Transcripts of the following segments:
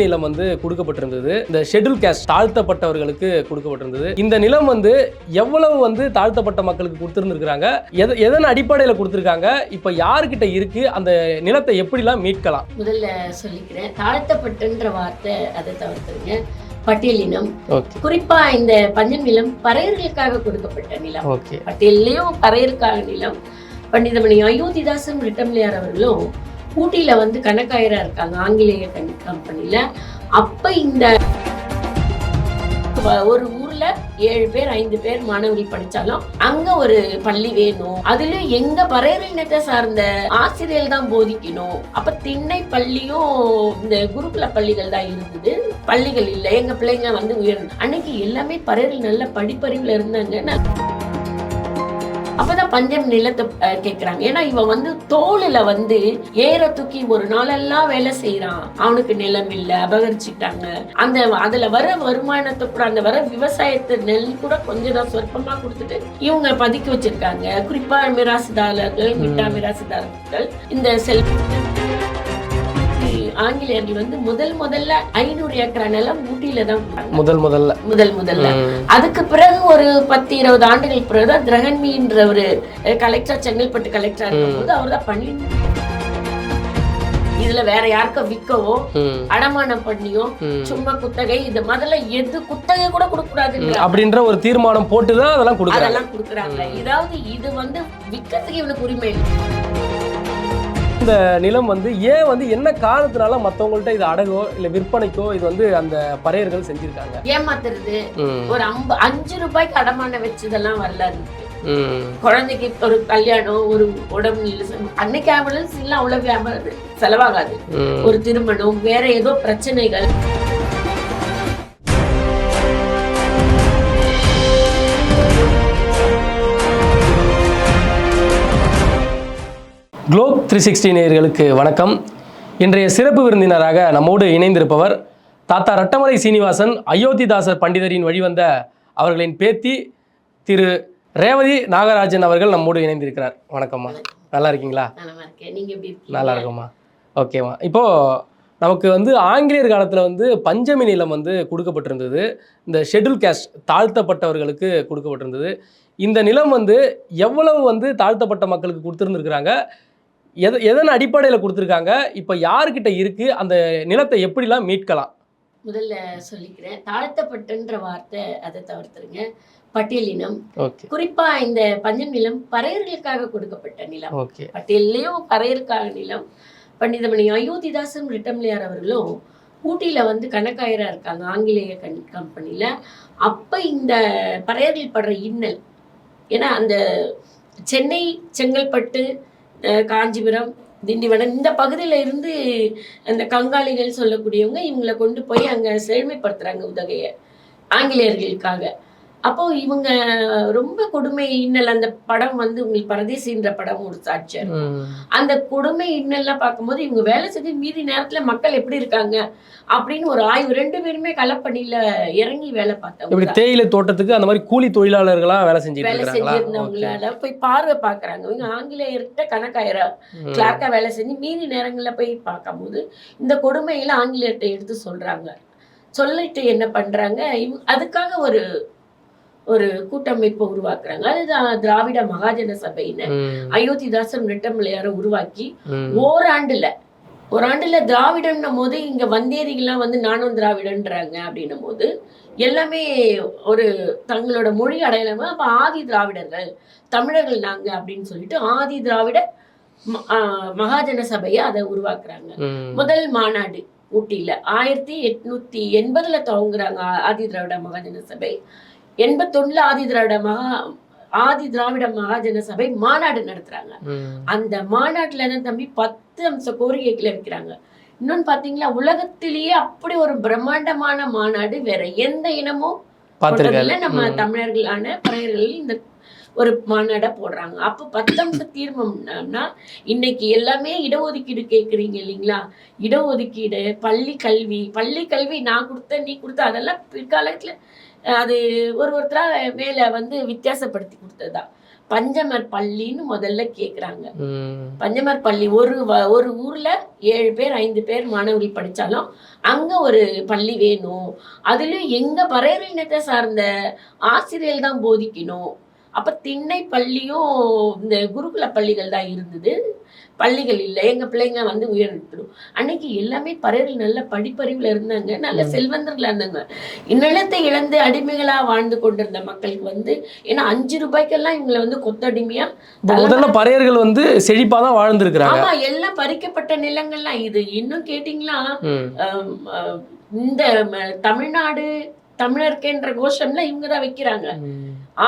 நிலம் வந்து கொடுக்கப்பட்டிருந்தது. இந்த ஷெட்யூல் கேஸ்ட் தாழ்த்தப்பட்டவர்களுக்கு கொடுக்கப்பட்டிருந்தது. இந்த நிலம் வந்து எவ்வளவு வந்து தாழ்த்தப்பட்ட மக்களுக்கு கொடுத்துருந்துருக்காங்க எத எதன் அடிப்படையில் கொடுத்துருக்காங்க? இப்போ யாருக்கிட்ட இருக்கு? அந்த நிலத்தை எப்படிலாம் மீட்கலாம்? முதல்ல சொல்லிக்கிறேன். தாழ்த்தப்பட்டுன்ற வார்த்தை அதை தவிர்த்துருங்க. பட்டியலினம் குறிப்பா இந்த பஞ்சம் நிலம் பறையர்களுக்காக கொடுக்கப்பட்ட நிலம். ஓகே. பட்டியல்லையும் பறையருக்காக நிலம். பண்டிதமணி அயோத்திதாசன் ரிட்டம்லியார் அவர்களும் ஊட்டியில வந்து கணக்காயரா இருக்காங்க ஆங்கிலேய கண் கம்பெனில அப்ப இந்த ஒரு ஊர்ல ஏழு பேர் ஐந்து பேர் மாணவர்கள் படிச்சாலும் அங்க ஒரு பள்ளி வேணும். அதுல எங்க பறையர் இனத்தை சார்ந்த ஆசிரியர்கள் தான் போதிக்கணும். அப்ப திண்ணை பள்ளியும் இந்த குருகுல பள்ளிகள் தான் இருந்தது. பள்ளிகள் இல்லை எங்க பிள்ளைங்க வந்து உயர்ந்து அன்னைக்கு எல்லாமே பறையர்கள் நல்ல படிப்பறிவுல இருந்தாங்க நான் அப்பதான் பஞ்சம் நிலத்தை அஹ், கேக்குறாங்க. ஏன்னா இவன் வந்து தோளுல வந்து ஏற தூக்கி ஒரு நாளெல்லாம் வேலை செய்யறான் அவனுக்கு நிலம் இல்ல அபகரிச்சுட்டாங்க. அந்த அதுல வர வருமானத்தை கூட அந்த வர விவசாயத்தை நெல் கூட கொஞ்சம் தான் சொற்பமா கொடுத்துட்டு இவங்க பதுக்கி வச்சிருக்காங்க. குறிப்பா மிராசுதாரர்கள் மிட்டா மிராசுதாரர்கள் இந்த செல் ஆங்கிலேயர்கள் வந்து முதல் முதல்ல ஐநூறு ஏக்கரா நிலம் ஊட்டியில தான். முதல் முதல்ல. முதல் முதல்ல. அதுக்கு பிறகு ஒரு பத்து இருபது ஆண்டுகளுக்கு பிறகு தான் திரகன்மின்ற ஒரு கலெக்டர் செங்கல்பட்டு கலெக்டரா இருக்கும்போது அவர் தான் பண்ணி இதுல வேற யாருக்கும் விற்கவோ. அடமானம் பண்ணியோ. சும்மா குத்தகை இது முதல்ல எது குத்தகை கூட கொடுக்க கூடாதுன்ற அப்படின்ற ஒரு தீர்மானம் போட்டு தான் அதெல்லாம் கொடுக்குறாங்க. அதெல்லாம் கொடுக்குறாங்க. இதாவது இது வந்து விற்கிறதுக்கு இவனுக்கு உரிமை இல்லை. இந்த நிலம் வந்து ஏன் வந்து என்ன காரணத்தினால மற்றவங்கள்ட்ட இது அடகோ இல்லை விற்பனைக்கோ இது வந்து அந்த பறையர்கள் செஞ்சிருக்காங்க ஏமாத்துறது. ஒரு அம்ப அஞ்சு ரூபாய்க்கு அடமானம் வச்சதெல்லாம் ம். குழந்தைக்கு ஒரு கல்யாணம் ஒரு உடம்பு அன்னைக்கு ஆம்புலன்ஸ் இல்லை அவ்வளவு செலவாகாது. ஒரு திருமணம் வேற ஏதோ பிரச்சனைகள் குளோப் த்ரீ சிக்ஸ்டி நேயர்களுக்கு வணக்கம். இன்றைய சிறப்பு விருந்தினராக நம்மோடு இணைந்திருப்பவர் தாத்தா ரட்டமலை சீனிவாசன் அயோத்திதாசர் பண்டிதரின் வழிவந்த அவர்களின் பேத்தி திரு ரேவதி நாகராஜன் அவர்கள் நம்மோடு இணைந்திருக்கிறார். வணக்கம்மா. நல்லா இருக்கீங்களா? நல்லா இருக்கும்மா. ஓகேம்மா. இப்போது நமக்கு வந்து ஆங்கிலேயர் காலத்தில் வந்து பஞ்சமி நிலம் வந்து கொடுக்கப்பட்டிருந்தது. இந்த ஷெட்யூல் கேஸ்ட் தாழ்த்தப்பட்டவர்களுக்கு கொடுக்கப்பட்டிருந்தது. இந்த நிலம் வந்து எவ்வளவு வந்து தாழ்த்தப்பட்ட மக்களுக்கு கொடுத்துருந்துருக்குறாங்க? எத எதன் அடிப்படையில் கொடுத்துருக்காங்க? இப்போ யாருக்கிட்ட இருக்குது அந்த நிலத்தை எப்படிலாம் மீட்கலாம்? முதல்ல சொல்லிக்கிறேன். தாழ்த்தப்பட்டுன்ற வார்த்தை அதை தவிர்த்துருங்க. பட்டியலினம். குறிப்பா இந்த பஞ்சம் நிலம் பறையர்களுக்காக கொடுக்கப்பட்ட நிலம். ஓகே. பட்டியல்லையும் பறையருக்காக நிலம். பண்டிதமணி அயோத்திதாசன் ரிட்டம்லியார் அவர்களும் ஊட்டியில வந்து கணக்காயரா இருக்காங்க ஆங்கிலேய கண் கம்பெனில அப்ப இந்த பறையர்கள் படுற இன்னல் ஏன்னா அந்த சென்னை செங்கல்பட்டு காஞ்சிபுரம் திண்டிவனம். இந்த பகுதியில் இருந்து அந்த கங்காளிகள் சொல்லக்கூடியவங்க இவங்களை கொண்டு போய் அங்கே செழுமைப்படுத்துகிறாங்க உதகையை ஆங்கிலேயர்களுக்காக. அப்போ இவங்க ரொம்ப கொடுமை இன்னல் அந்த படம் வந்து உங்களுக்கு பரதேசின்ற படம் ஒரு ம். அந்த கொடுமை இன்னெல்லாம் பார்க்கும்போது இவங்க வேலை செஞ்சு மீதி நேரத்துல மக்கள் எப்படி இருக்காங்க அப்படின்னு ஒரு ஆய்வு ரெண்டு பேருமே களப்பணியில இறங்கி வேலை இப்படி பார்த்தவங்க தேயிலை தோட்டத்துக்கு அந்த மாதிரி கூலி தொழிலாளர்களாக வேலை செஞ்சுட்டு வேலை செஞ்சிருந்தவங்களால போய் பார்வை பார்க்கறாங்க. இவங்க ஆங்கிலேயர்கிட்ட கணக்காயிரா ம். கிளார்க்கா வேலை செஞ்சு மீதி நேரங்கள்ல போய் பார்க்கும்போது இந்த கொடுமையில ஆங்கிலேயர்கிட்ட எடுத்து சொல்றாங்க. சொல்லிட்டு என்ன பண்றாங்க? அதுக்காக ஒரு ஒரு கூட்டமைப்பை உருவாக்குறாங்க அதுதான் திராவிட மகாஜன சபைன்னு. அயோத்திதாசன் ரெட்டமலையாரை உருவாக்கி. ஓராண்டுல ஒரு ஆண்டுல திராவிடன்னும் போது இங்க வந்தேரிகள்லாம் வந்து நானும் திராவிடன்றாங்க அப்படின்னும் போது எல்லாமே ஒரு தங்களோட மொழி அடையாளமா அப்ப ஆதி திராவிடர்கள் தமிழர்கள் நாங்க அப்படின்னு சொல்லிட்டு ஆதி திராவிட மகாஜன சபையை அதை உருவாக்குறாங்க. முதல் மாநாடு ஊட்டியில ஆயிரத்தி எட்நூத்தி எண்பதுல துவங்குறாங்க ஆதி திராவிட மகாஜன சபை எண்பத்தொன்னுல ஆதி திராவிட மகா ஆதி திராவிட மகாஜன சபை மாநாடு நடத்துறாங்க. அந்த மாநாட்டுல தான் தம்பி? பத்து அம்ச கோரிக்கைகளை வைக்கிறாங்க. இன்னொன்னு பாத்தீங்களா? உலகத்திலேயே அப்படி ஒரு பிரம்மாண்டமான மாநாடு வேற எந்த இனமும் நம்ம. தமிழர்களான பறையர்கள் இந்த ஒரு மாநாட போடுறாங்க. அப்போ பத்தம்ச தீர்மானம்னா இன்னைக்கு எல்லாமே இடஒதுக்கீடு கேட்குறீங்க இல்லைங்களா? இடஒதுக்கீடு பள்ளி கல்வி பள்ளி கல்வி நான் கொடுத்த நீ கொடுத்த அதெல்லாம் பிற்காலத்துல அது ஒரு ஒருத்தரா மேல வந்து வித்தியாசப்படுத்தி கொடுத்ததா பஞ்சமர் பள்ளின்னு முதல்ல கேக்குறாங்க. பஞ்சமர் பள்ளி ஒரு ஒரு ஊர்ல ஏழு பேர் ஐந்து பேர் மாணவர்கள் படிச்சாலும் அங்க ஒரு பள்ளி வேணும். அதுலயும் எங்க பறையர் இனத்தை சார்ந்த ஆசிரியர்கள் தான் போதிக்கணும். அப்ப திண்ணை பள்ளியும் இந்த குருகுல பள்ளிகள் தான் இருந்தது. பள்ளிகள் இல்லை எங்க பிள்ளைங்க வந்து உயர்த்தணும் அன்னைக்கு எல்லாமே பறையர்கள் நல்ல படிப்பறிவுல இருந்தாங்க நல்ல செல்வந்தர்களா இருந்தாங்க. நிலத்தை இழந்து அடிமைகளா வாழ்ந்து கொண்டிருந்த மக்களுக்கு வந்து ஏன்னா அஞ்சு ரூபாய்க்கெல்லாம் இவங்களை வந்து கொத்தடிமையா இப்ப முதல்ல பறையர்கள் வந்து செழிப்பா தான் வாழ்ந்திருக்கிறாங்க. ஆமா எல்லாம் பறிக்கப்பட்ட நிலங்கள்லாம் இது. இன்னும் கேட்டீங்களா? இந்த தமிழ்நாடு தமிழர்க்கேன்ற கோஷம்ல இவங்க தான் வைக்கிறாங்க.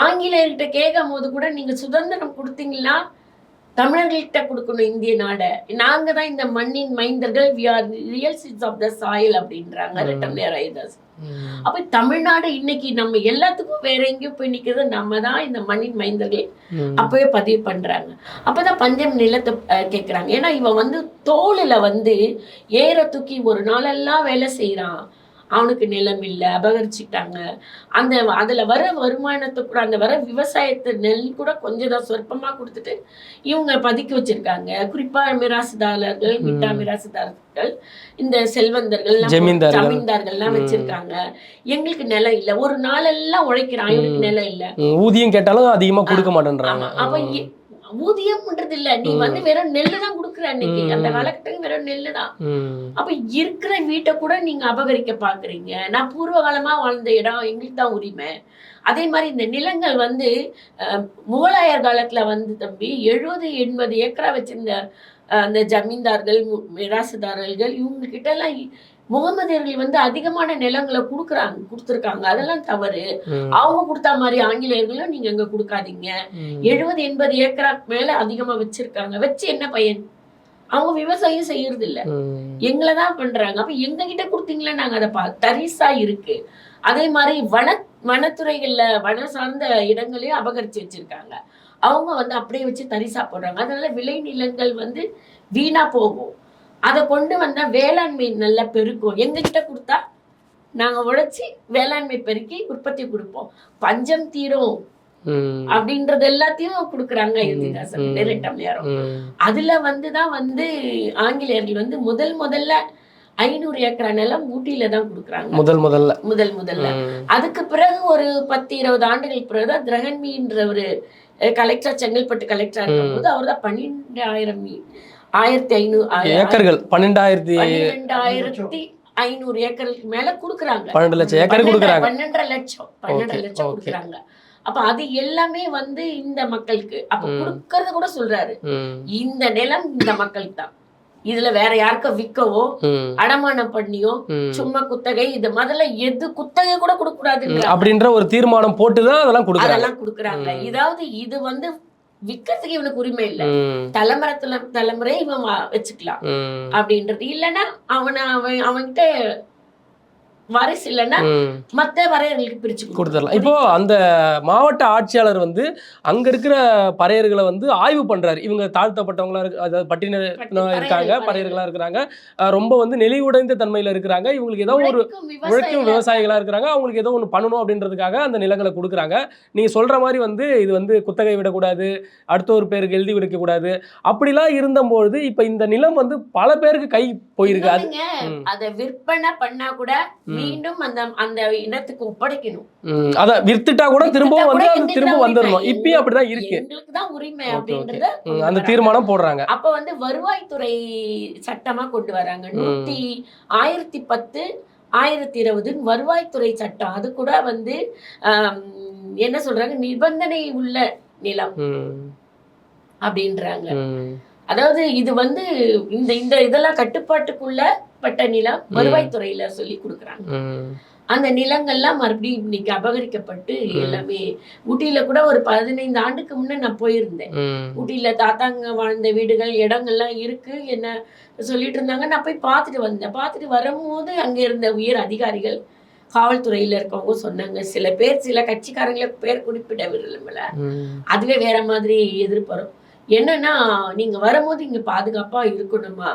ஆங்கிலேயர்கிட்ட கேட்கும் போது கூட நீங்க சுதந்திரம் கொடுத்தீங்கன்னா தமிழர்கள்கிட்ட கொடுக்கணும் இந்திய நாடை. நாங்க தான் இந்த மண்ணின் மைந்தர்கள். We are real seeds of the soil அப்படின்றாங்க ம். ரிட்டம் ஐதாஸ் ம். அப்ப தமிழ்நாடு இன்னைக்கு நம்ம எல்லாத்துக்கும் வேற எங்கேயும் போய் நிக்கிறது நம்ம தான் இந்த மண்ணின் மைந்தர்கள். அப்பவே பதிவு பண்றாங்க. அப்பதான் பஞ்சம் நிலத்தை அஹ், கேக்குறாங்க. ஏன்னா இவன் வந்து தோளுல வந்து ஏற தூக்கி ஒரு நாளெல்லாம் வேலை செய்றான். அவனுக்கு நிலம் இல்லை அபகரிச்சுட்டாங்க. அந்த அதுல வர வருமானத்தை கூட அந்த வர விவசாயத்து நெல் கூட கொஞ்சம் தான் சொற்பமா கொடுத்துட்டு இவங்க பதுக்கி வச்சிருக்காங்க. குறிப்பா மிராசுதாரர்கள் மிட்டா மிராசுதாரர்கள் இந்த செல்வந்தர்கள். ஜமீன்தார்கள்லாம். வச்சிருக்காங்க. எங்களுக்கு நிலம் இல்ல. ஒரு நாளெல்லாம் உழைக்கிறான். இவனுக்கு. நிலம் இல்ல. ஊதியம் கேட்டாலும் அதிகமா கொடுக்க மாட்டேன்றாங்க. அப்ப இ- ஊதியம்ன்றது இல்ல நீ. வந்து வெறும் நெல்லு தான் குடுக்குற அன்னைக்கு. அந்த காலகட்டத்துக்கு வெறும் நெல்லு தான். அப்ப இருக்கிற வீட்டை கூட நீங்க அபகரிக்க பாக்குறீங்க நான் பூர்வ காலமா வாழ்ந்த இடம் எங்களுக்கு தான் உரிமை அதே மாதிரி இந்த நிலங்கள் வந்து முகலாயர் காலத்துல வந்து தம்பி எழுபது எண்பது ஏக்கரா வச்சிருந்த அந்த ஜமீன்தார்கள் மிராசுதாரர்கள் இவங்க கிட்ட எல்லாம் முகமதியர்கள் வந்து அதிகமான நிலங்களை கொடுக்குறாங்க கொடுத்துருக்காங்க. அதெல்லாம் தவறு. அவங்க கொடுத்த மாதிரி ஆங்கிலேயர்களும் நீங்க அங்க கொடுக்காதீங்க. எழுபது எண்பது ஏக்கராக்கு மேல அதிகமா வச்சிருக்காங்க. வச்சு என்ன பயன்? அவங்க விவசாயம் செய்யறது இல்ல ம். எங்களை தான் பண்றாங்க. அப்ப எங்க கிட்ட கொடுத்தீங்களா? நாங்க அதை பா தரிசா இருக்கு. அதே மாதிரி வன வனத்துறைகள்ல வன சார்ந்த இடங்களையும் அபகரிச்சு வச்சிருக்காங்க. அவங்க வந்து அப்படியே வச்சு தரிசா போடுறாங்க. அதனால விளைநிலங்கள் வந்து வீணா போகும். அதை கொண்டு வந்தா வேளாண்மை நல்லா பெருக்கும். எங்க கிட்ட கொடுத்தா நாங்க உழைச்சி வேளாண்மை பெருக்கி உற்பத்தி கொடுப்போம். பஞ்சம் தீரும். அப்படின்றது எல்லாத்தையும் கொடுக்குறாங்க நேரம். அதுல வந்து தான் வந்து ஆங்கிலேயர்கள் வந்து முதல் முதல்ல ஐநூறு ஏக்கரா நிலம் ஊட்டியில தான் கொடுக்குறாங்க. முதல் முதல்ல. முதல் முதல்ல. அதுக்கு பிறகு ஒரு பத்து இருபது ஆண்டுகளுக்கு பிறகு தான் திரகன்மின்ற ஒரு கலெக்டர் செங்கல்பட்டு கலெக்டரா இருக்கும்போது அவர் தான் பன்னிரெண்டாயிரம் ஆயிரத்தி ஐநூறு ஏக்கர்கள் பன்னெண்டாயிரத்தி பன்னிரெண்டாயிரத்தி ஐநூறு ஏக்கருக்கு மேல கொடுக்குறாங்க பன்னெண்டு லட்சம் ஏக்கர் கொடுக்குறாங்க பன்னெண்டரை லட்சம் பன்னெண்டரை Okay, லட்சம். கொடுக்குறாங்க அப்ப அது எல்லாமே வந்து இந்த மக்களுக்கு அப்ப. கொடுக்கறது கூட சொல்றாரு. இந்த நிலம் இந்த மக்களுக்கு தான் இதுல வேற யாருக்கும் விற்கவோ. அடமானம் பண்ணியோ. சும்மா குத்தகை இது முதல்ல எது குத்தகை கூட கொடுக்க ம். கூடாதுன்ற அப்படின்ற ஒரு தீர்மானம் போட்டுதான் அதெல்லாம் கொடுக்குறாங்க அதெல்லாம் கொடுக்குறாங்க. இதாவது இது வந்து விக்கிறதுக்கு இவனுக்கு உரிமை இல்ல. தலைமுறை தலை தலைமுறை இவன் வச்சுக்கலாம். அப்படின்றது இல்லைன்னா அவனை அவன் அவன்கிட்ட வாரிசு இல்லைன்னா ம். மத்த வரையர்களுக்கு பிரிச்சு கொடுத்துடலாம். இப்போ அந்த மாவட்ட ஆட்சியாளர் வந்து அங்க இருக்கிற பறையர்களை வந்து ஆய்வு பண்றாரு. இவங்க தாழ்த்தப்பட்டவங்களா இருக்கு அதாவது பட்டின இருக்காங்க பறையர்களா. இருக்கிறாங்க. ரொம்ப வந்து நெளிவுடைந்த தன்மையில இருக்கிறாங்க. இவங்களுக்கு ஏதோ ஒரு உழைக்கும் விவசாயிகளா இருக்கிறாங்க. அவங்களுக்கு ஏதோ ஒன்று பண்ணணும் அப்படின்றதுக்காக அந்த நிலங்களை கொடுக்குறாங்க. நீங்க சொல்ற மாதிரி வந்து இது வந்து குத்தகை விடக்கூடாது அடுத்த ஒரு பேருக்கு எழுதி விடக்க கூடாது அப்படிலாம் இருந்தபொழுது இப்ப இந்த நிலம் வந்து பல பேருக்கு கை போயிருக்கு. அது விற்பனை பண்ணா கூட. மீண்டும் அந்த அந்த இடத்துக்கு ஒப்படைக்கணும். அத வித்துட்டா கூட திரும்பவும் வந்து அது திரும்ப வந்துடணும் இப்பயும் அப்படிதான் இருக்கு. எங்களுக்கு தான் உரிமை. அப்படின்றத அந்த. தீர்மானம் போடுறாங்க. அப்ப வந்து வருவாய்த்துறை சட்டமா கொண்டு வராங்க. நூத்தி ஆயிரத்தி பத்து ஆயிரத்தி இருபது வருவாய்த்துறை சட்டம். அது கூட வந்து என்ன சொல்றாங்க? நிபந்தனை உள்ள நிலம் அப்படின்றாங்க. அதாவது இது வந்து இந்த இந்த இதெல்லாம் கட்டுப்பாட்டுக்குள்ள பட்ட நிலம் வருவாய்த்துறையில சொல்லி கொடுக்குறாங்க. அந்த நிலங்கள்லாம் மறுபடியும் இன்னைக்கு அபகரிக்கப்பட்டு. எல்லாமே. ஊட்டியில கூட ஒரு பதினைந்து ஆண்டுக்கு முன்ன நான் போயிருந்தேன். ஊட்டியில தாத்தாங்க வாழ்ந்த வீடுகள் இடங்கள்லாம் இருக்கு என்ன சொல்லிட்டு இருந்தாங்க. நான் போய் பார்த்துட்டு வந்தேன். பார்த்துட்டு வரும்போது அங்க இருந்த உயர் அதிகாரிகள் காவல்துறையில இருக்கவங்க சொன்னாங்க. சில பேர் சில கட்சிக்காரங்களை பேர் குறிப்பிட விரும்பல அதுவே வேற மாதிரி எதிர்பாரும் என்னன்னா நீங்க வரும்போது இங்க பாதுகாப்பா இருக்கணுமா?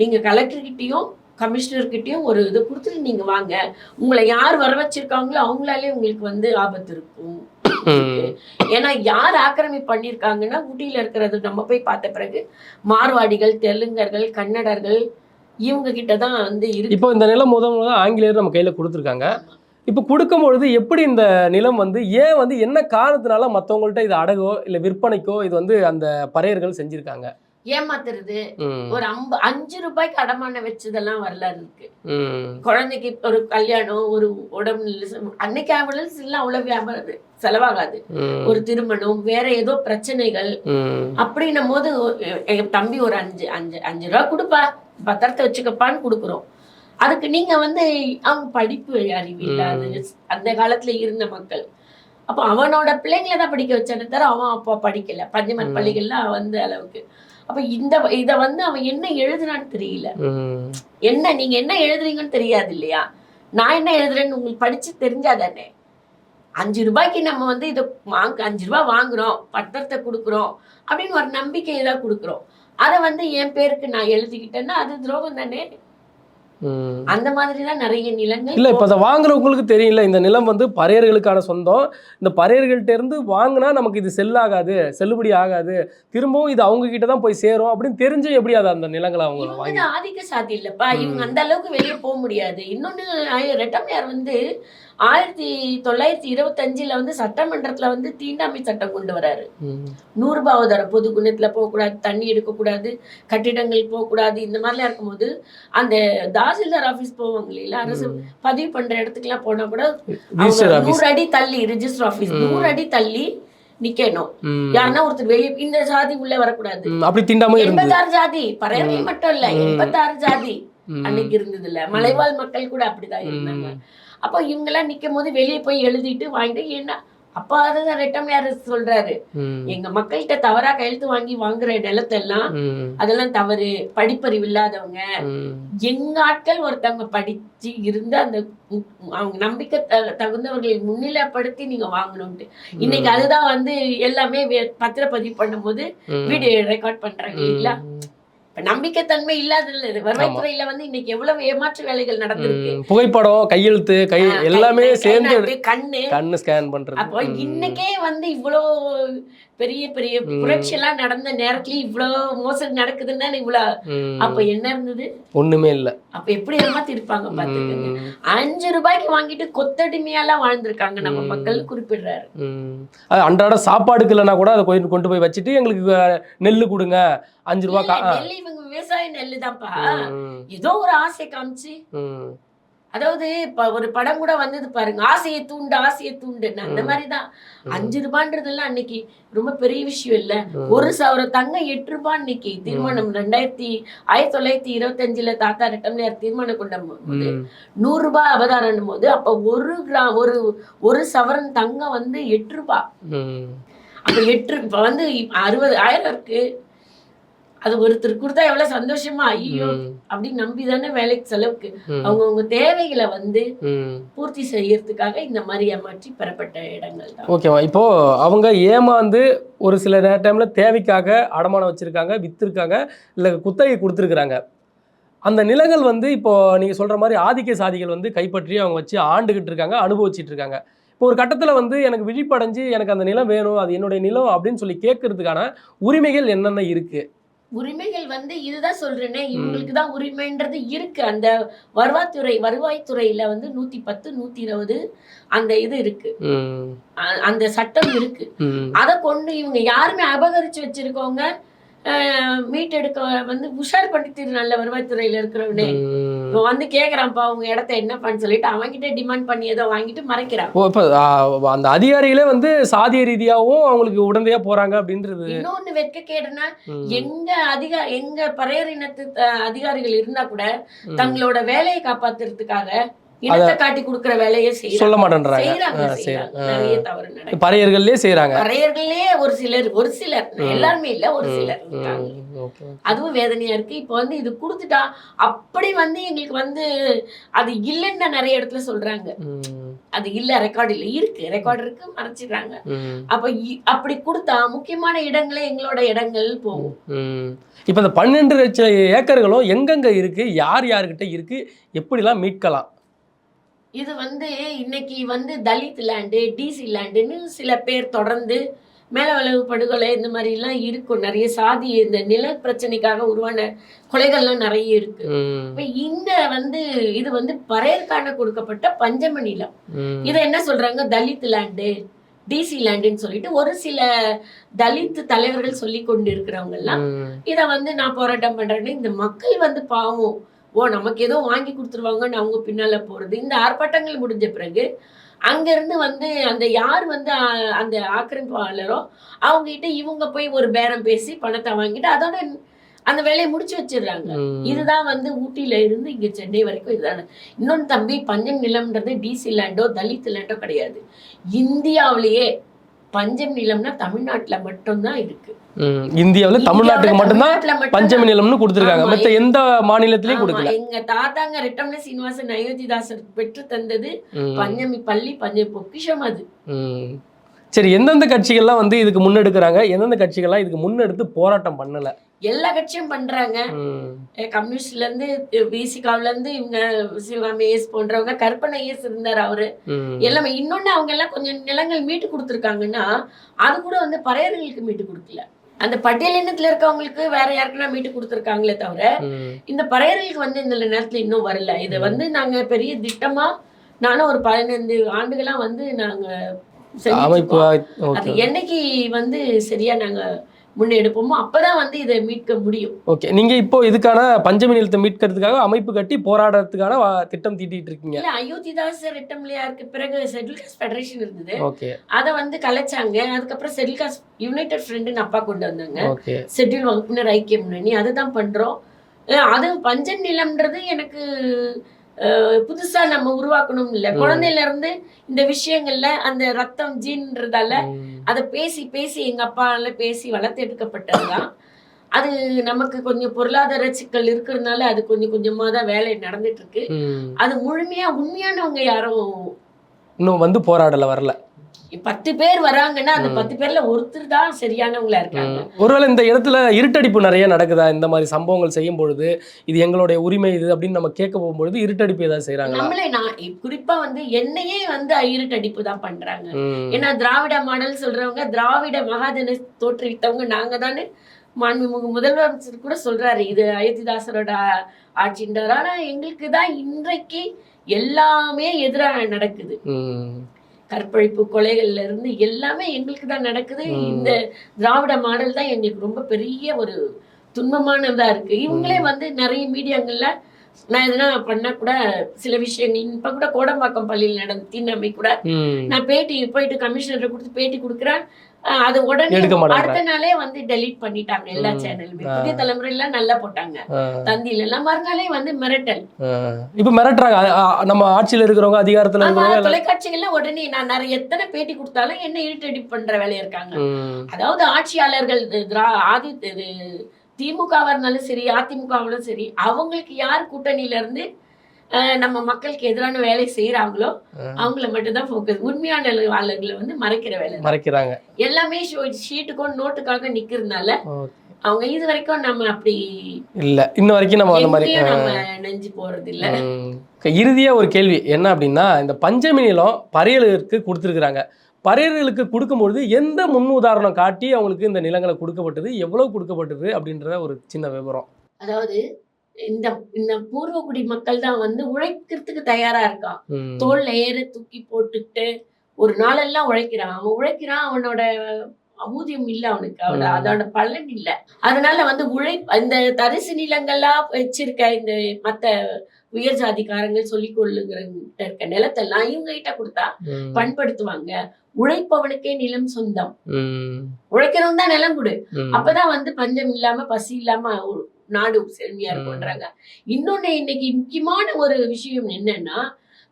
நீங்க கலெக்டர்கிட்டயும் கமிஷனர்கிட்டயும் ஒரு இது கொடுத்துட்டு நீங்க வாங்க. உங்களை யார் வர வச்சிருக்காங்களோ அவங்களாலே உங்களுக்கு வந்து ஆபத்து இருக்கும். இருக்கு. ஏன்னா யார் ஆக்கிரமிப்பு பண்ணியிருக்காங்கன்னா ஊட்டியில இருக்கிறது நம்ம போய் பார்த்த பிறகு மார்வாடிகள் தெலுங்கர்கள் கன்னடர்கள் இவங்க கிட்ட தான் வந்து இப்போ இந்த நிலம் முதல் முதல்ல ஆங்கிலேயர் நம்ம கையில கொடுத்துருக்காங்க. இப்போ கொடுக்கும் பொழுது எப்படி இந்த நிலம் வந்து ஏன் வந்து என்ன காரணத்தினால மற்றவங்கள்ட்ட இது அடகோ இல்லை விற்பனைக்கோ இது வந்து அந்த பறையர்கள் செஞ்சிருக்காங்க? ஏமாத்துறது. ஒரு அம்ப அஞ்சு ரூபாய்க்கு அடமான வச்சதெல்லாம் வரலாறு இருக்கு. குழந்தைக்கு ஒரு கல்யாணம் ஒரு உடம்பு அன்னைக்கு ஆம்புலன்ஸ் எல்லாம் அவ்வளவு வியாபாரம் செலவாகாது. ஒரு திருமணம் வேற ஏதோ பிரச்சனைகள். அப்படின்னும் போது என் தம்பி ஒரு அஞ்சு அஞ்சு அஞ்சு ரூபா கொடுப்பா. பத்திரத்தை வச்சுக்கப்பான்னு கொடுக்குறோம். அதுக்கு நீங்க வந்து அவங்க படிப்பு அறிவு இல்லாத அந்த காலத்துல இருந்த மக்கள். அப்போ அவனோட பிள்ளைங்கள தான் படிக்க வச்சானே தவிர அவன் அப்பா படிக்கல. பஞ்சமன். பள்ளிகள்ல வந்த அளவுக்கு. அப்ப இந்த இத வந்து அவன் என்ன எழுதுனான்னு தெரியல. என்ன நீங்க என்ன எழுதுறீங்கன்னு தெரியாது இல்லையா? நான் என்ன எழுதுறேன்னு உங்களுக்கு படிச்சு தெரிஞ்சாதானே அஞ்சு ரூபாய்க்கு நம்ம வந்து இதை வாங்க அஞ்சு ரூபாய் வாங்குறோம் பத்திரத்தை கொடுக்குறோம் அப்படின்னு ஒரு நம்பிக்கையை தான் கொடுக்குறோம். அதை வந்து என் பேருக்கு நான் எழுதிக்கிட்டேன்னா அது துரோகம் தானே. அந்த மாதிரி தான் நிறைய நிலங்கள் இல்ல இப்ப அதை வாங்குறவங்களுக்கு தெரியல. இந்த நிலம் வந்து பறையர்களுக்கான சொந்தம். இந்த பறையர்கள்ட்ட இருந்து வாங்கினா நமக்கு இது செல்லாகாது செல்லுபடி ஆகாது. திரும்பவும் இது அவங்க கிட்ட தான் போய் சேரும் அப்படின்னு தெரிஞ்சு எப்படி அதை அந்த நிலங்களை அவங்க வாங்கி ஆதிக்க சாதி இல்லப்பா. இவங்க அந்த அளவுக்கு வெளியே போக முடியாது. இன்னொன்னு ஆய- ரெட்டமையார் வந்து ஆயிரத்தி தொள்ளாயிரத்தி இருபத்தஞ்சுல வந்து சட்டமன்றத்துல வந்து தீண்டாமை சட்டம் கொண்டு வராரு. ம், நூறு ரூபாய் தர பொது குணத்துல போகக்கூடாது தண்ணி எடுக்கக்கூடாது கட்டிடங்கள் போகக்கூடாது இந்த மாதிரிலாம் இருக்கும்போது அந்த தாசில்தார் ஆபீஸ் போவாங்க இல்லையா அரசு. பதிவு பண்ற இடத்துக்குலாம் போனா கூட நூறு அடி தள்ளி ரிஜிஸ்டர் ஆபீஸ் ம். நூறு அடி தள்ளி நிக்கணும். யாருன்னா ஒருத்தர் வெளியே இந்த சாதி உள்ள வரக்கூடாது. அப்படி தீண்டாம எண்பத்தாறு ஜாதி பறையர்கள் மட்டும் இல்ல. எண்பத்தாறு ஜாதி அன்னைக்கு இருந்தது இல்ல மலைவாழ் மக்கள் கூட அப்படிதான் இருந்தாங்க. அப்போ இவங்க எல்லாம் நிக்கும் போது வெளியே போய் எழுதிட்டு வாங்கிட்டு என்ன? அப்பா அதுதான் ரெட்டமையார் சொல்றாரு. ம், எங்க மக்கள்கிட்ட தவறா கையெழுத்து வாங்கி வாங்குற நிலத்தெல்லாம் அதெல்லாம் தவறு. படிப்பறிவு இல்லாதவங்க. எங்க ஆட்கள் ஒருத்தவங்க படிச்சு இருந்து அந்த அவங்க நம்பிக்கை தகுந்தவர்களை முன்னிலைப்படுத்தி நீங்க வாங்கணும்ட்டு. இன்னைக்கு அதுதான் வந்து எல்லாமே பத்திரப்பதிவு பண்ணும்போது வீடியோ ரெக்கார்ட் பண்றாங்க இல்லைங்களா? இப்ப நம்பிக்கைத்தன்மை இல்லாததுல இது வருவாய்த்துறையில வந்து இன்னைக்கு எவ்வளவு ஏமாற்று வேலைகள் நடந்திருக்கு. புகைப்படம் கையெழுத்து கை எல்லாமே சேர்ந்து கண்ணு கண்ணு ஸ்கேன் பண்றது. அப்போ இன்னைக்கே வந்து இவ்வளோ பெரிய பெரிய. புரட்சி எல்லாம் நடந்த நேரத்துல இவ்வளோ மோசடி நடக்குதுன்னா இவ்வளோ ம், அப்ப என்ன இருந்தது? ஒண்ணுமே இல்ல. அப்ப எப்படி ஏமாத்தி இருப்பாங்க பாத்துக்கோங்க அஞ்சு ரூபாய்க்கு வாங்கிட்டு கொத்தடிமையாலாம் வாழ்ந்திருக்காங்க நம்ம. மக்கள் குறிப்பிடுறாரு. அது அன்றாட சாப்பாடுக்கு இல்லைன்னா கூட அதை கொண்டு கொண்டு போய் வச்சுட்டு எங்களுக்கு நெல்லு கொடுங்க. அஞ்சு ரூபா கா- இல்ல, ஆ. நெல்லு இவங்க விவசாய தான்ப்பா ம், ஏதோ ஒரு ஆசை காமிச்சு. அதாவது இப்ப ஒரு படம் கூட வந்தது பாருங்க ஆசையை தூண்டு ஆசையை தூண்டுன்னு. அந்த. மாதிரிதான். அஞ்சு ரூபான்றதெல்லாம் அன்னைக்கு ரொம்ப பெரிய விஷயம் இல்ல. ஒரு சவரம் தங்கம் எட்டு ரூபாய் இன்னைக்கு தீர்மானம் ரெண்டாயிரத்தி ஆயிரத்தி தொள்ளாயிரத்தி இருபத்தஞ்சுல தாத்தா ரெட்டம்லையார் தீர்மானம் கொண்ட போது ம், நூறு ரூபாய் அபதாரம் போது அப்ப ஒரு கிராம் ஒரு ஒரு சவரன் தங்கம் வந்து எட்டு ரூபாய் அப்ப எட்டு இப்ப வந்து அறுபது ஆயிரம் இருக்கு. அது ஒருத்தர் கொடுத்தா எவ்வளவு சந்தோஷமா ஐயோ அப்படின்னு நம்பி தானே வேலைக்கு செலவுக்கு. அவங்கவுங்க தேவைகளை வந்து. பூர்த்தி செய்யறதுக்காக இந்த மாதிரி ஏமாற்றி பெறப்பட்ட இடங்கள் தான். ஓகேவா? இப்போ அவங்க ஏமாந்து ஒரு சில டைம்ல தேவைக்காக அடமானம் வச்சிருக்காங்க வித்திருக்காங்க இல்லை குத்தகை கொடுத்துருக்குறாங்க. அந்த நிலங்கள் வந்து இப்போ நீங்க சொல்ற மாதிரி ஆதிக்க சாதிகள் வந்து கைப்பற்றி அவங்க வச்சு ஆண்டுகிட்டு இருக்காங்க அனுபவிச்சிட்டு இருக்காங்க. இப்போ ஒரு கட்டத்துல வந்து எனக்கு விழிப்படைஞ்சு எனக்கு அந்த நிலம் வேணும் அது என்னுடைய நிலம் அப்படின்னு சொல்லி கேட்கறதுக்கான உரிமைகள் என்னென்ன இருக்கு? உரிமைகள் வந்து இதுதான் சொல்றேனே இவங்களுக்கு தான் உரிமைன்றது இருக்கு. அந்த வருவாய்த்துறை வருவாய்த்துறையில வந்து நூத்தி பத்து நூத்தி இருபது அந்த இது இருக்கு. அந்த சட்டம் இருக்கு. அதை கொண்டு இவங்க யாருமே அபகரிச்சு வச்சிருக்கவங்க மீட்டெடுக்க வந்து உஷார் பண்ணிட்டு நல்ல வருவாய்த்துறையில இருக்கிறவனே. இவன் வந்து கேக்குறான்ப்பா உங்க இடத்த என்னப்பான்னு சொல்லிட்டு அவன்கிட்ட டிமாண்ட் பண்ணி ஏதோ வாங்கிட்டு மறைக்கிறான். ஓ இப்போ அந்த அதிகாரிகளே வந்து சாதிய ரீதியாகவும் அவங்களுக்கு உடந்தையா போறாங்க அப்படின்றது. இன்னொன்னு வெட்கக்கேடுனா ம், எங்க அதிகா எங்க பறையர் இனத்து அதிகாரிகள் இருந்தா கூட. தங்களோட வேலையை காப்பாத்துறதுக்காக இனத்தை காட்டி கொடுக்கிற வேலையை சொல்ல மாட்டேன்றாங்க. செய்யறாங்க செய்யறாங்க பறையர்கள்லயே ஒரு சிலர் ஒரு சிலர். எல்லாருமே இல்ல ஒரு சிலர். அதுவும் வேதனையா இருக்கு. இப்போ வந்து இது கொடுத்துட்டா அப்படி வந்து எங்களுக்கு வந்து அது இல்லைன்னு நிறைய இடத்துல சொல்றாங்க. அது இல்ல ரெக்கார்டு இல்ல. இருக்கு. ரெக்கார்டு இருக்கு மறைச்சிடுறாங்க. அப்ப அப்படி கொடுத்தா முக்கியமான இடங்களே எங்களோட இடங்கள் போகும். இப்ப இந்த பன்னெண்டு லட்சம் ஏக்கர்களும் எங்கெங்க இருக்கு? யார் யார்கிட்ட இருக்கு? எப்படிலாம் மீட்கலாம்? இது வந்து இன்னைக்கு வந்து தலித் லேண்டு டிசி லேண்டுன்னு சில பேர் தொடர்ந்து மேலவளவு படுகொலை இந்த மாதிரி எல்லாம் இருக்கும். நிறைய சாதி இந்த நில பிரச்சனைக்காக உருவான கொலைகள்லாம் நிறைய இருக்கு. இப்ப இந்த வந்து இது வந்து பறையற்கான கொடுக்கப்பட்ட பஞ்சம நிலம். ம், இதை என்ன சொல்றாங்க? தலித் லேண்டு டிசி லேண்டுன்னு சொல்லிட்டு ஒரு சில தலித் தலைவர்கள் சொல்லி கொண்டு இருக்கிறவங்க எல்லாம் இதை வந்து நான் போராட்டம் பண்றேன்னு இந்த மக்கள் வந்து பாவம் ஓ நமக்கு ஏதோ வாங்கி கொடுத்துருவாங்கன்னு அவங்க பின்னால போறது. இந்த ஆர்ப்பாட்டங்கள் முடிஞ்ச பிறகு அங்கிருந்து வந்து அந்த யார் வந்து அந்த ஆக்கிரமிப்பாளரோ அவங்க கிட்ட இவங்க போய் ஒரு பேரம் பேசி பணத்தை வாங்கிட்டு அதோட அந்த வேலையை முடிச்சு வச்சிடுறாங்க. இதுதான் வந்து ஊட்டியில இருந்து இங்க சென்னை வரைக்கும் இதுதான். இன்னொன்று தம்பி பஞ்சம் நிலம்ன்றது டிசி லேண்டோ தலித் லேண்டோ கிடையாது. இந்தியாவிலேயே பஞ்சம் நிலம்னா தமிழ்நாட்டுல மட்டும்தான் இருக்கு. இந்தியாவுல தமிழ்நாட்டுக்கு மட்டும்தான் பஞ்சமி நிலம்னு கொடுத்துருக்காங்க. மத்த எந்த மாநிலத்திலயும் கொடுக்கல. எங்க தாத்தாங்க ரெட்டம்ல சீனிவாசன் அயோத்திதாசர் பெற்று தந்தது பஞ்சமி பள்ளி பஞ்ச பொக்கிஷம் அது. சரி எந்தெந்த கட்சிகள்லாம் வந்து இதுக்கு முன்னெடுக்கிறாங்க? எந்தெந்த கட்சிகள்லாம் இதுக்கு முன்னெடுத்து போராட்டம் பண்ணல? எல்லா கட்சியும் பண்றாங்க. கம்யூனிஸ்ட்ல இருந்து பிசிகாவில இருந்து இவங்க சிவகாமி ஏஸ் போன்றவங்க கற்பனை ஏஸ் இருந்தார் அவரு. எல்லாமே இன்னொன்னு அவங்க எல்லாம் கொஞ்சம் நிலங்கள் மீட்டு கொடுத்துருக்காங்கன்னா அது கூட வந்து பறையர்களுக்கு மீட்டு கொடுக்கல. அந்த பட்டியலினத்துல இருக்கவங்களுக்கு வேற யாருக்குன்னா மீட்டு கொடுத்துருக்காங்களே தவிர. இந்த பறையர்களுக்கு வந்து இந்த நேரத்துல இன்னும் வரல. இதை வந்து நாங்க பெரிய திட்டமா நானும் ஒரு பதினைந்து ஆண்டுகளா வந்து நாங்க. அது என்னைக்கு வந்து சரியா நாங்க முன்னெடுப்போமோ அப்பதான் வந்து இதை மீட்க முடியும். ஓகே நீங்க இப்போ இதுக்கான பஞ்சமி நிலத்தை மீட்கிறதுக்காக அமைப்பு கட்டி போராடுறதுக்கான திட்டம் தீட்டிட்டு இருக்கீங்க. இல்ல அயோத்திதாசர் ரெட்டம்லியாருக்கு பிறகு செட்டில் காஸ்ட் ஃபெடரேஷன் இருந்தது. ஓகே. அதை வந்து கலைச்சாங்க. அதுக்கப்புறம் செட்டில் காஸ்ட் யுனைடெட் ஃப்ரெண்டுன்னு அப்பா கொண்டு வந்தாங்க. செட்டில் வகுப்பினர் ஐக்கிய முன்னணி அதுதான் பண்றோம். அது பஞ்ச நிலம்ன்றது எனக்கு புதுசா நம்ம உருவாக்கணும் இல்ல. குழந்தையில இருந்து இந்த விஷயங்கள்ல அந்த ரத்தம் ஜீன்றதால. அதை பேசி பேசி எங்க அப்பால பேசி வளர்த்து எடுக்கப்பட்டதுதான். அது நமக்கு கொஞ்சம் பொருளாதார சிக்கல் இருக்கிறதுனால அது கொஞ்சம் கொஞ்சமா தான் வேலை நடந்துட்டு இருக்கு. அது முழுமையா உண்மையானவங்க யாரும் இன்னும் வந்து போராடல வரல. பத்து பேர் வராங்கன்னா அந்த. பத்து பேர்ல ஒருத்தர் தான் சரியானவங்களா இருக்காங்க. ஒருவேளை இந்த இடத்துல இருட்டடிப்பு நிறைய நடக்குதா இந்த மாதிரி சம்பவங்கள் செய்யும் பொழுது இது எங்களுடைய உரிமை இது அப்படின்னு நம்ம கேட்க போகும்பொழுது இருட்டடிப்பு ஏதாவது செய்றாங்களா நம்மளே நான் குறிப்பா வந்து என்னையே வந்து இருட்டடிப்பு தான் பண்றாங்க. ஏன்னா திராவிட மாடல் சொல்றவங்க திராவிட மகாஜன தோற்றுவித்தவங்க நாங்க தானே மாண்புமிகு முதல்வர் கூட சொல்றாரு இது அயோத்திதாசரோட ஆட்சின்றார் ஆனா எங்களுக்கு தான் இன்றைக்கு எல்லாமே எதிராக நடக்குது. கற்பழிப்பு கொலைகள்ல இருந்து எல்லாமே எங்களுக்கு தான் நடக்குது. இந்த திராவிட மாடல் தான் எங்களுக்கு ரொம்ப பெரிய ஒரு துன்பமானதா இருக்கு இவங்களே வந்து நிறைய மீடியாங்கள்ல நான் எதுனா பண்ணா கூட சில விஷயங்கள் இப்ப கூட கோடம்பாக்கம் பள்ளியில் நடந்த தீநமை கூட. நான் பேட்டி போயிட்டு கமிஷனர் கொடுத்து பேட்டி கொடுக்குறேன் அது உடனே. அடுத்த நாளே வந்து டெலீட் பண்ணிட்டாங்க எல்லா. சேனலுமே. புதிய தலைமுறையெல்லாம் நல்லா போட்டாங்க. தந்தியில எல்லாம் மறுநாளே வந்து மிரட்டல். இப்ப மிரட்டுறாங்க நம்ம ஆட்சியில இருக்கிறவங்க அதிகாரத்துல இருக்கிறவங்க எல்லாம் தொலைக்காட்சிகள்ல உடனே நான் நிறைய எத்தனை பேட்டி கொடுத்தாலும் என்ன இருட்டடி பண்ற வேலையா இருக்காங்க. அதாவது ஆட்சியாளர்கள் ஆதி திமுகவா இருந்தாலும் சரி அதிமுகவிலும் சரி அவங்களுக்கு யார் கூட்டணியில இருந்து நம்ம மக்களுக்கு எதிரான வேலை செய்யறாங்களோ. அவங்கள மட்டும்தான் ஃபோக்கஸ் உண்மையான ஆளுகளை வந்து மறைக்கிற வேலை தான். மறைக்கிறாங்க எல்லாமே ஷீட்டுக்கும் நோட்டுக்காக நிக்கிறதுனால. அவங்க இது வரைக்கும் நம்ம அப்படி இல்ல இன்ன வரைக்கும் நம்ம அந்த மாதிரி. நம்ம நெஞ்சு போறது இல்ல இறுதியா ஒரு கேள்வி என்ன அப்படின்னா இந்த பஞ்சமி நிலம் பறையர்களுக்கு கொடுத்துருக்குறாங்க பறையர்களுக்கு கொடுக்கும்பொழுது எந்த முன் உதாரணம் காட்டி அவங்களுக்கு இந்த நிலங்களை கொடுக்கப்பட்டது எவ்வளவு கொடுக்கப்பட்டது அப்படின்றத ஒரு சின்ன விவரம் அதாவது இந்த இந்த பூர்வகுடி மக்கள் தான் வந்து உழைக்கிறதுக்கு தயாரா இருக்கான். தோல்ல ஏற தூக்கி போட்டுட்டு ஒரு நாளெல்லாம் உழைக்கிறான் அவன் உழைக்கிறான் அவனோட ஊதியம் இல்ல அவனுக்கு அவன. அதோட பலன் இல்ல அதனால வந்து உழை இந்த தரிசு நிலங்கள்லாம் வச்சிருக்க இந்த மத்த உயர் ஜாதிக்காரங்க சொல்லிக் கொள்ளுங்கிற இருக்க நிலத்தெல்லாம் இவங்க கிட்ட கொடுத்தா. பண்படுத்துவாங்க உழைப்பவனுக்கே நிலம் சொந்தம். உழைக்கிறவன் தான் நிலம் கொடு. அப்பதான் வந்து பஞ்சம் இல்லாம பசி இல்லாம நாடு செழுமையா ம். இருக்கும்ன்றாங்க இன்னொன்னு இன்னைக்கு முக்கியமான ஒரு விஷயம் என்னன்னா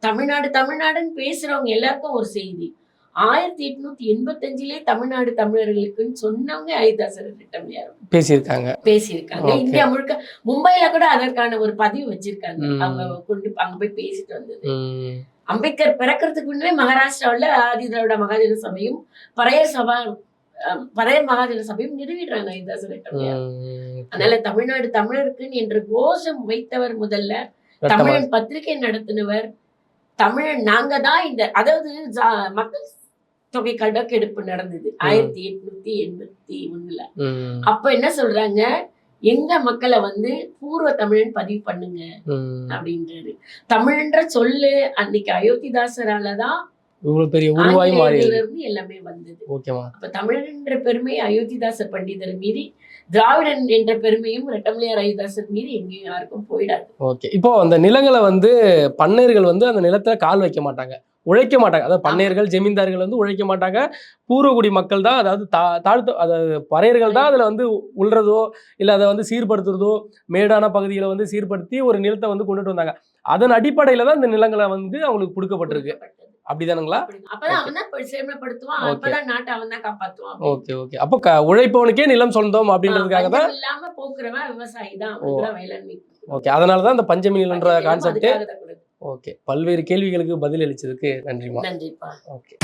தமிழ்நாடு தமிழ்நாடுன்னு பேசுறவங்க எல்லாருக்கும் ஒரு செய்தி ஆயிரத்தி எட்நூத்தி எண்பத்தஞ்சிலே தமிழ்நாடு தமிழர்களுக்குன்னு சொன்னவங்க ஐதாசர் திட்டம்லையார் பேசியிருக்காங்க பேசியிருக்காங்க. இந்தியா முழுக்க மும்பைல கூட அதற்கான ஒரு பதிவு வச்சிருக்காங்க. அவங்க கொண்டு அங்க போய் பேசிட்டு வந்தது. அம்பேத்கர் பிறக்கிறதுக்கு முன்னே மகாராஷ்டிராவுல ஆதி திராவிட மகாஜன சபையும் பறையர் சபா பறையர் மகாஜன சபையும் நிறுவிடுறாங்க ம். அதனால தமிழ்நாடு தமிழருக்குன்னு என்ற கோஷம் வைத்தவர் முதல்ல. தமிழன் பத்திரிகை நடத்தினவர் தமிழ் நாங்க தான் இந்த அதாவது மக்கள் தொகை கணக்கெடுப்பு நடந்தது ஆயிரத்தி எட்நூத்தி எண்பத்தி ஒண்ணுல அப்ப என்ன சொல்றாங்க எங்க மக்களை வந்து பூர்வ தமிழன் பதிவு பண்ணுங்க ம். அப்படின்றாரு தமிழ்ன்ற சொல்லு அன்னைக்கு அயோத்திதாசரால தான் இவ்வளவு பெரிய உருவாய் மாறி ஆங்கிலேயர்ல இருந்து எல்லாமே வந்தது. ஓகேமா அப்ப தமிழ் என்ற பெருமை அயோத்திதாச பண்டிதர் மீறி திராவிடன் என்ற பெருமையும் ரெட்டமலையார் அயோத்திதாசர் மீறி எங்கேயும் யாருக்கும் போயிடாது. ஓகே. இப்போ அந்த நிலங்களை வந்து பண்ணையர்கள் வந்து அந்த நிலத்துல கால் வைக்க மாட்டாங்க. உழைக்க மாட்டாங்க. அதாவது பண்ணையர்கள் ஜமீன்தார்கள் வந்து உழைக்க மாட்டாங்க. பூர்வகுடி மக்கள் தான் அதாவது தா தாழ்த்து அதாவது பறையர்கள் தான் அதில் வந்து உள்றதோ இல்லை அதை வந்து சீர்படுத்துறதோ மேடான பகுதிகளை வந்து சீர்படுத்தி ஒரு நிலத்தை வந்து கொண்டுட்டு வந்தாங்க. அதன் அடிப்படையில் தான் இந்த நிலங்களை வந்து அவங்களுக்கு கொடுக்கப்பட்டிருக்கு. அப்படிதானுங்களா? ஓகே ஓகே அப்போ உழைப்பவனுக்கே நிலம் சொந்தம் அப்படின்றதுக்காக தான்? இல்லாம போக்குறவன் விவசாயி தான். ஓகே அதனால தான் இந்த பஞ்சமி நிலன்ற கான்செப்ட். ஓகே பல்வேறு கேள்விகளுக்கு பதில் அளிச்சதுக்கு நன்றிமா நன்றிப்பா. ஓகே